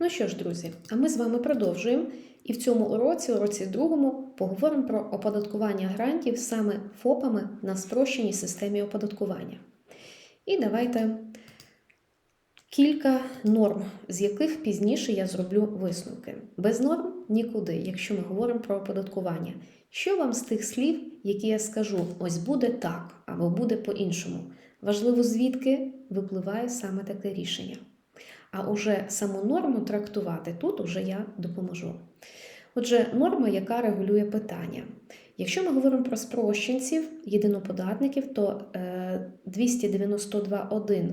Ну що ж, друзі, а ми з вами продовжуємо. І в цьому уроці, уроці другому, поговоримо про оподаткування грантів саме ФОПами на спрощеній системі оподаткування. І давайте кілька норм, з яких пізніше я зроблю висновки. Без норм нікуди, якщо ми говоримо про оподаткування. Що вам з тих слів, які я скажу, ось буде так або буде по-іншому? Важливо, звідки випливає саме таке рішення. А уже саму норму трактувати тут уже я допоможу. Отже, норма, яка регулює питання. Якщо ми говоримо про спрощенців, єдиноподатників, то е, 292.1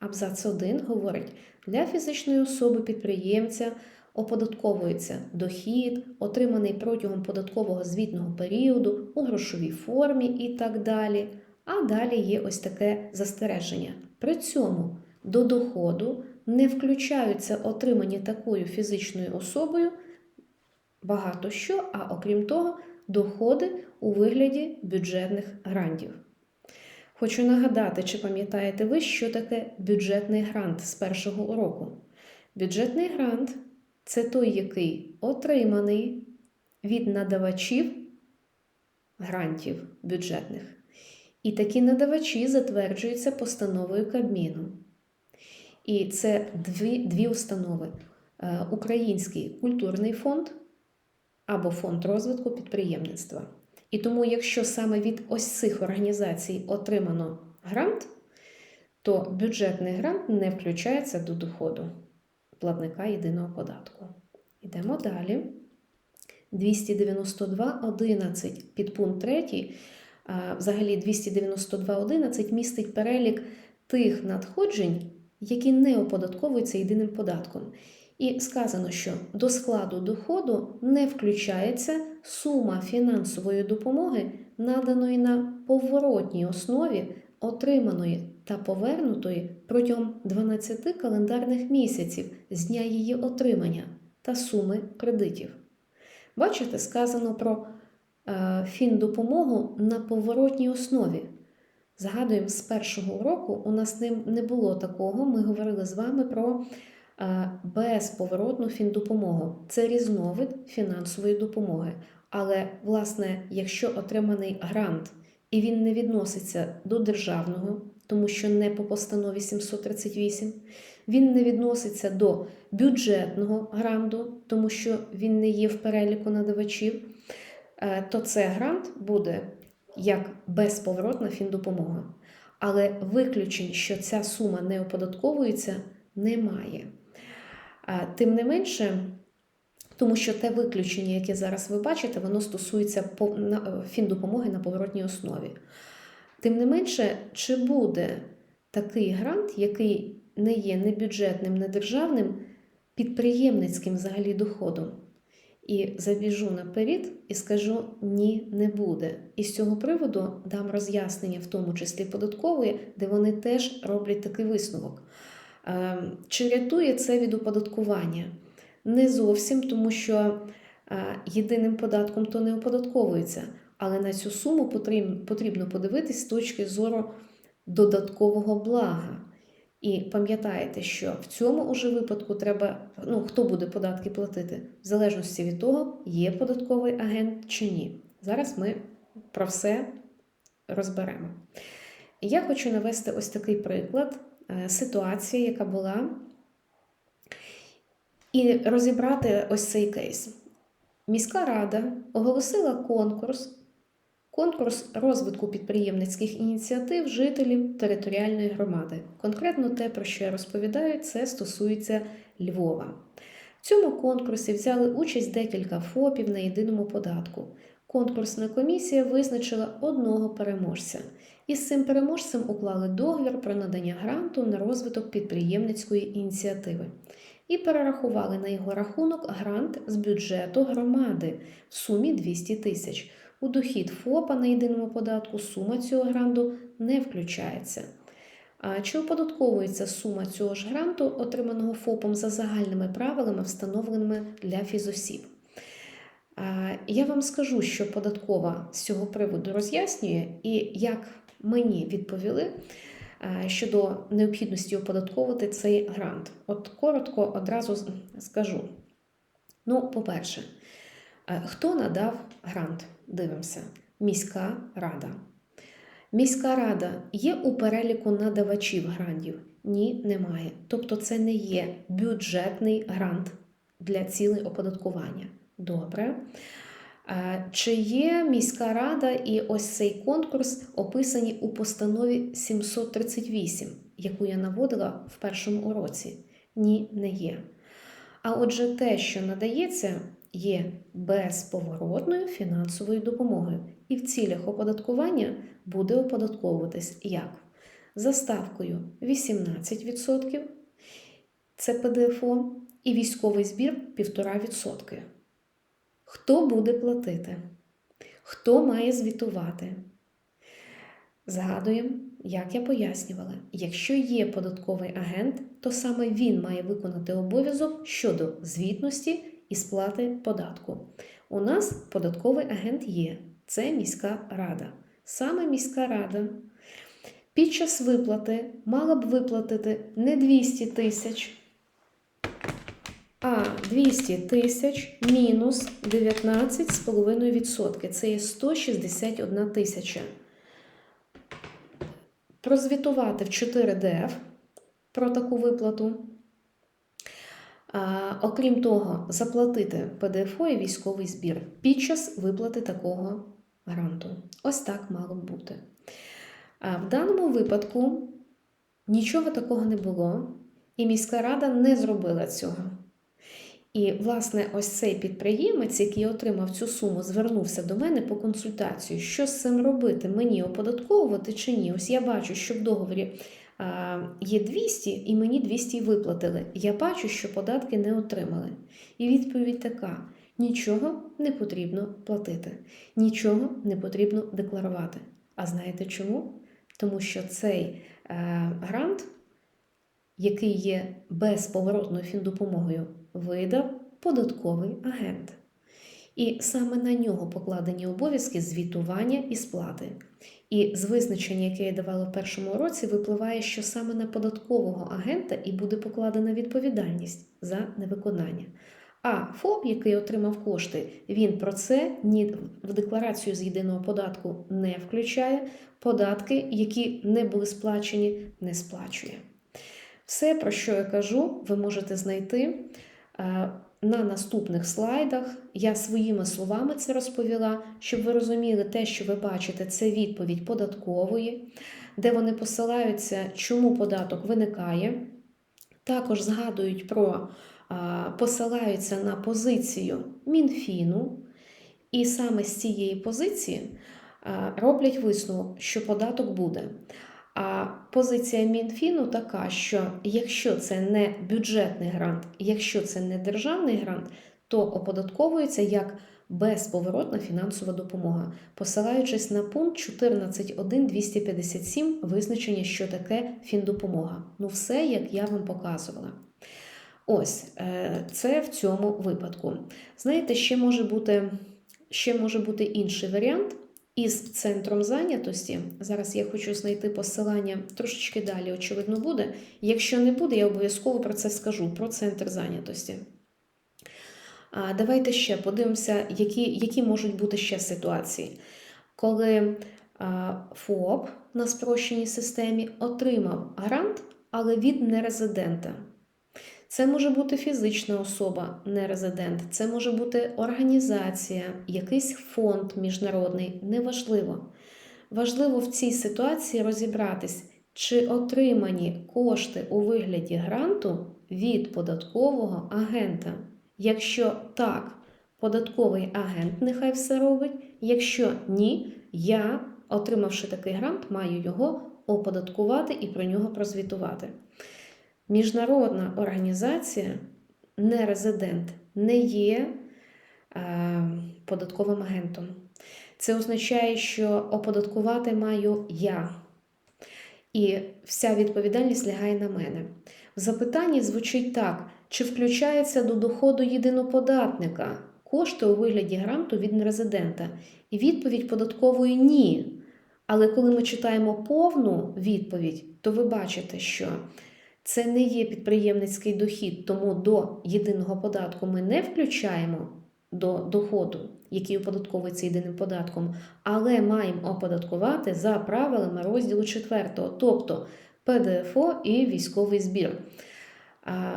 абзац 1 говорить, для фізичної особи підприємця оподатковується дохід, отриманий протягом податкового звітного періоду у грошовій формі і так далі. А далі є ось таке застереження. При цьому до доходу не включаються отримані такою фізичною особою багато що, а окрім того, доходи у вигляді бюджетних грантів. Хочу нагадати, чи пам'ятаєте ви, що таке бюджетний грант з першого уроку? Бюджетний грант це той, який отриманий від надавачів грантів бюджетних. І такі надавачі затверджуються постановою Кабміну. І це дві, дві установи: Е, Український культурний фонд або фонд розвитку підприємництва. І тому, якщо саме від ось цих організацій отримано грант, то бюджетний грант не включається до доходу платника єдиного податку. Йдемо далі. 292.11 підпункт 3. Взагалі 292.11 містить перелік тих надходжень, які не оподатковуються єдиним податком. І сказано, що до складу доходу не включається сума фінансової допомоги, наданої на поворотній основі, отриманої та повернутої протягом 12 календарних місяців з дня її отримання та суми кредитів. Бачите, сказано про е, фіндопомогу на поворотній основі. Згадуємо, з першого року у нас ним не було такого. Ми говорили з вами про е, безповоротну фіндопомогу. Це різновид фінансової допомоги. Але, власне, якщо отриманий грант і він не відноситься до державного, тому що не по постанові 738, він не відноситься до бюджетного гранту, тому що він не є в переліку надавачів, е, то це грант буде як безповоротна фіндопомога. Але виключень, що ця сума не оподатковується, немає. Тим не менше, тому що те виключення, яке зараз ви бачите, воно стосується фіндопомоги на поворотній основі. Тим не менше, чи буде такий грант, який не є не бюджетним, не державним, підприємницьким взагалі доходом? І забіжу наперед і скажу ні, не буде. І з цього приводу дам роз'яснення, в тому числі податкової, де вони теж роблять такий висновок. Ем, чи рятує це від оподаткування? Не зовсім, тому що єдиним податком то не оподатковується. Але на цю суму потрібно подивитись з точки зору додаткового блага. І пам'ятаєте, що в цьому уже випадку треба, ну, хто буде податки платити, в залежності від того, є податковий агент чи ні. Зараз ми про все розберемо. Я хочу навести ось такий приклад, е, ситуація, яка була, і розібрати ось цей кейс. Міська рада оголосила конкурс. Конкурс розвитку підприємницьких ініціатив жителів територіальної громади. Конкретно те, про що я розповідаю, це стосується Львова. В цьому конкурсі взяли участь декілька ФОПів на єдиному податку. Конкурсна комісія визначила одного переможця. І з цим переможцем уклали договір про надання гранту на розвиток підприємницької ініціативи. І перерахували на його рахунок грант з бюджету громади в сумі 200 тисяч. У дохід ФОПа на єдиному податку сума цього гранту не включається. Чи оподатковується сума цього ж гранту, отриманого ФОПом за загальними правилами, встановленими для фізосіб? Я вам скажу, що податкова з цього приводу роз'яснює, і як мені відповіли, щодо необхідності оподатковувати цей грант. От коротко одразу скажу. Ну, по-перше, хто надав грант? Дивимося. Міська рада. Міська рада є у переліку надавачів грантів? Ні, немає. Тобто це не є бюджетний грант для цілей оподаткування. Добре. Е, Чи є міська рада і ось цей конкурс описані у постанові 738, яку я наводила в першому уроці? Ні, не є. А отже, те, що надається, є безповоротною фінансовою допомогою, і в цілях оподаткування буде оподатковуватись як? За ставкою 18%, це ПДФО, і військовий збір 1,5%. Хто буде платити? Хто має звітувати? Згадуємо, як я пояснювала, якщо є податковий агент, то саме він має виконати обов'язок щодо звітності і сплати податку. У нас податковий агент є, це міська рада. Саме міська рада під час виплати мала б виплатити не 200 тисяч, а 200 тисяч мінус 19,5%. Це є 161 тисяча. Прозвітувати в 4 ДФ про таку виплату. Окрім того, заплатити ПДФО і військовий збір під час виплати такого гранту. Ось так мало б бути. В даному випадку нічого такого не було, і міська рада не зробила цього. І, власне, ось цей підприємець, який отримав цю суму, звернувся до мене по консультацію, що з цим робити, мені оподатковувати чи ні. Ось я бачу, що в договорі є 200 і мені 200 виплатили. Я бачу, що податки не отримали. І відповідь така: нічого не потрібно платити, нічого не потрібно декларувати. А знаєте чому? Тому що цей е, грант, який є безповоротною фіндопомогою, видав податковий агент. І саме на нього покладені обов'язки звітування і сплати. І з визначення, яке я давала в першому році, випливає, що саме на податкового агента і буде покладена відповідальність за невиконання. А ФОП, який отримав кошти, він про це ні в декларацію з єдиного податку не включає. Податки, які не були сплачені, не сплачує. Все, про що я кажу, ви можете знайти е, на наступних слайдах. Я своїми словами це розповіла, щоб ви розуміли те, що ви бачите, це відповідь податкової, де вони посилаються, чому податок виникає. Також згадують про посилаються на позицію Мінфіну, і саме з цієї позиції роблять висновок, що податок буде. А позиція Мінфіну така, що якщо це не бюджетний грант, якщо це не державний грант, то оподатковується як безповоротна фінансова допомога, посилаючись на пункт 14.1.257 визначення, що таке фіндопомога. Ну, все, як я вам показувала. Ось е, це в цьому випадку. Знаєте, ще може бути, ще може бути інший варіант із центром зайнятості. Зараз я хочу знайти посилання трошечки далі, очевидно, буде. Якщо не буде, я обов'язково про це скажу, про центр зайнятості. А давайте ще подивимося, які, які можуть бути ще ситуації, коли а, ФОП на спрощеній системі отримав грант, але від нерезидента. Це може бути фізична особа, нерезидент, це може бути організація, якийсь фонд міжнародний, неважливо. Важливо в цій ситуації розібратись, чи отримані кошти у вигляді гранту від податкового агента. Якщо так, податковий агент нехай все робить. Якщо ні, я, отримавши такий грант, маю його оподаткувати і про нього прозвітувати. Міжнародна організація, не резидент, не є е, податковим агентом. Це означає, що оподаткувати маю я. І вся відповідальність лягає на мене. В запитанні звучить так: чи включається до доходу єдиноподатника кошти у вигляді гранту від нерезидента? І відповідь податкової ні. Але коли ми читаємо повну відповідь, то ви бачите, що це не є підприємницький дохід, тому до єдиного податку ми не включаємо до доходу, який оподатковується єдиним податком, але маємо оподаткувати за правилами розділу 4, тобто ПДФО і військовий збір.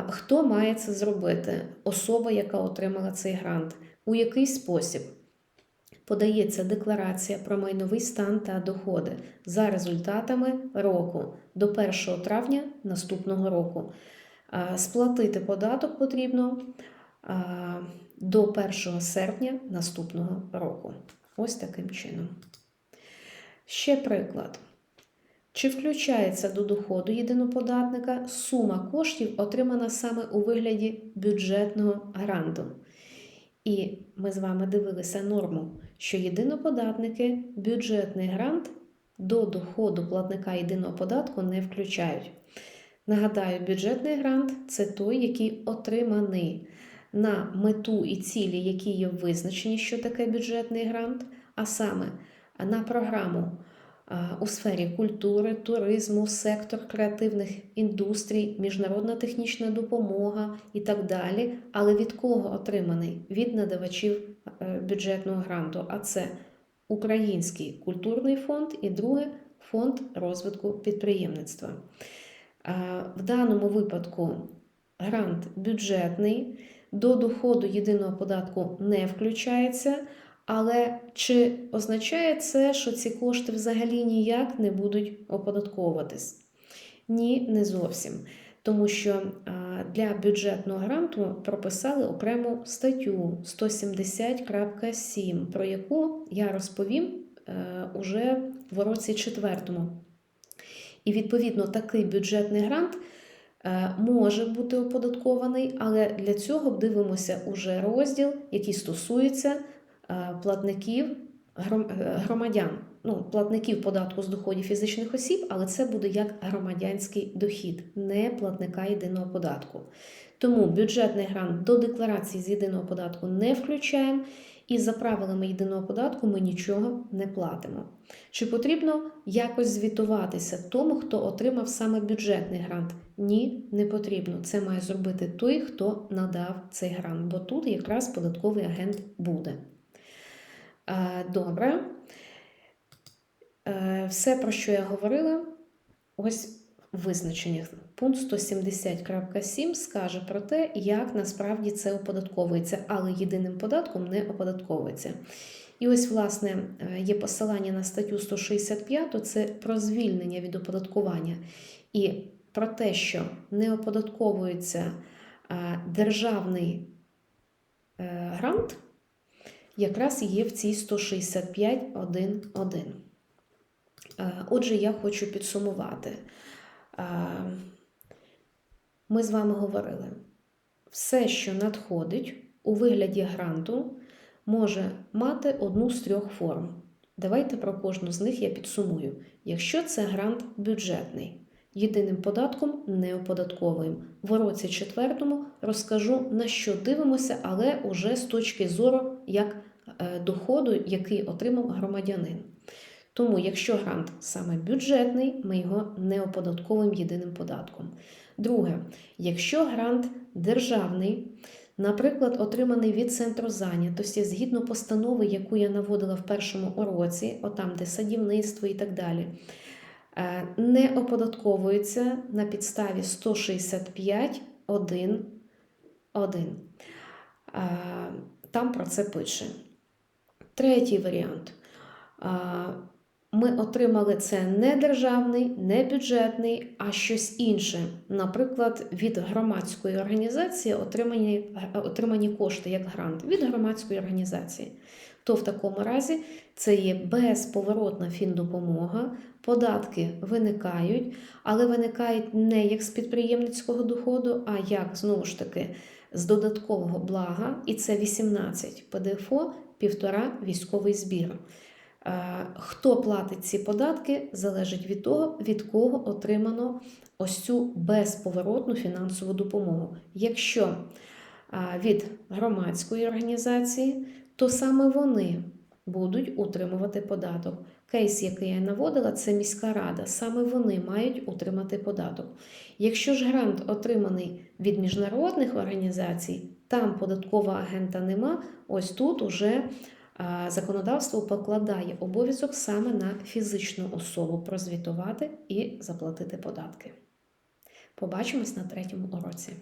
Хто має це зробити? Особа, яка отримала цей грант. У який спосіб? Подається декларація про майновий стан та доходи за результатами року до 1 травня наступного року. Сплатити податок потрібно до 1 серпня наступного року. Ось таким чином. Ще приклад. Чи включається до доходу єдиноподатника сума коштів, отримана саме у вигляді бюджетного гранту? І ми з вами дивилися норму, що єдиноподатники бюджетний грант до доходу платника єдиного податку не включають. Нагадаю, бюджетний грант це той, який отриманий на мету і цілі, які є визначені, що таке бюджетний грант, а саме на програму у сфері культури, туризму, сектор креативних індустрій, міжнародна технічна допомога і так далі. Але від кого отриманий? Від надавачів е, бюджетного гранту. А це Український культурний фонд і друге фонд розвитку підприємництва. В даному випадку грант бюджетний, до доходу єдиного податку не включається. Але чи означає це, що ці кошти взагалі ніяк не будуть оподатковуватись? Ні, не зовсім. Тому що для бюджетного гранту прописали окрему статтю 170.7, про яку я розповім е, уже в році четвертому. І, відповідно, такий бюджетний грант е, може бути оподаткований, але для цього дивимося уже розділ, який стосується платників е, громадян, ну, платників податку з доходів фізичних осіб, але це буде як громадянський дохід, не платника єдиного податку. Тому бюджетний грант до декларації з єдиного податку не включаємо. І за правилами єдиного податку ми нічого не платимо. Чи потрібно якось звітуватися тому, хто отримав саме бюджетний грант? Ні, не потрібно. Це має зробити той, хто надав цей грант, бо тут якраз податковий агент буде. Добре. Е, все, про що я говорила, ось визначення. Пункт 170.7 скаже про те, як насправді це оподатковується, але єдиним податком не оподатковується. І ось, власне, е, є посилання на статтю 165, це про звільнення від оподаткування. І про те, що не оподатковується е, державний грант якраз є в цій 165.1.1. Е, отже, я хочу підсумувати. Е, ми з вами говорили, все, що надходить у вигляді гранту, може мати одну з трьох форм. Давайте про кожну з них я підсумую. Якщо це грант бюджетний, єдиним податком не оподатковуємо. В році четвертому розкажу, на що дивимося, але уже з точки зору як Е, доходу, який отримав громадянин. Тому, якщо грант саме бюджетний, ми його не оподатковуємо єдиним податком. Друге, якщо грант державний, наприклад, отриманий від центру зайнятості, згідно постанови, яку я наводила в першому уроці, отам, де садівництво і так далі, не оподатковується на підставі 165.1.1. Е, там про це пише. Третій варіант. Ми отримали це не державний, не бюджетний, а щось інше. Наприклад, від громадської організації отримані отримані кошти як грант від громадської організації. То в такому разі це є безповоротна фіндопомога, податки виникають, але виникають не як з підприємницького доходу, а як знову ж таки з додаткового блага, і це 18 ПДФО півтора військовий збір. Е, хто платить ці податки, залежить від того, від кого отримано ось цю безповоротну фінансову допомогу. Якщо е, від громадської організації, то саме вони будуть утримувати податок. Кейс, який я наводила, це міська рада. Саме вони мають утримати податок. Якщо ж грант отриманий від міжнародних організацій, там податкового агента нема, ось тут уже законодавство покладає обов'язок саме на фізичну особу прозвітувати і заплатити податки. Побачимось на третьому уроці.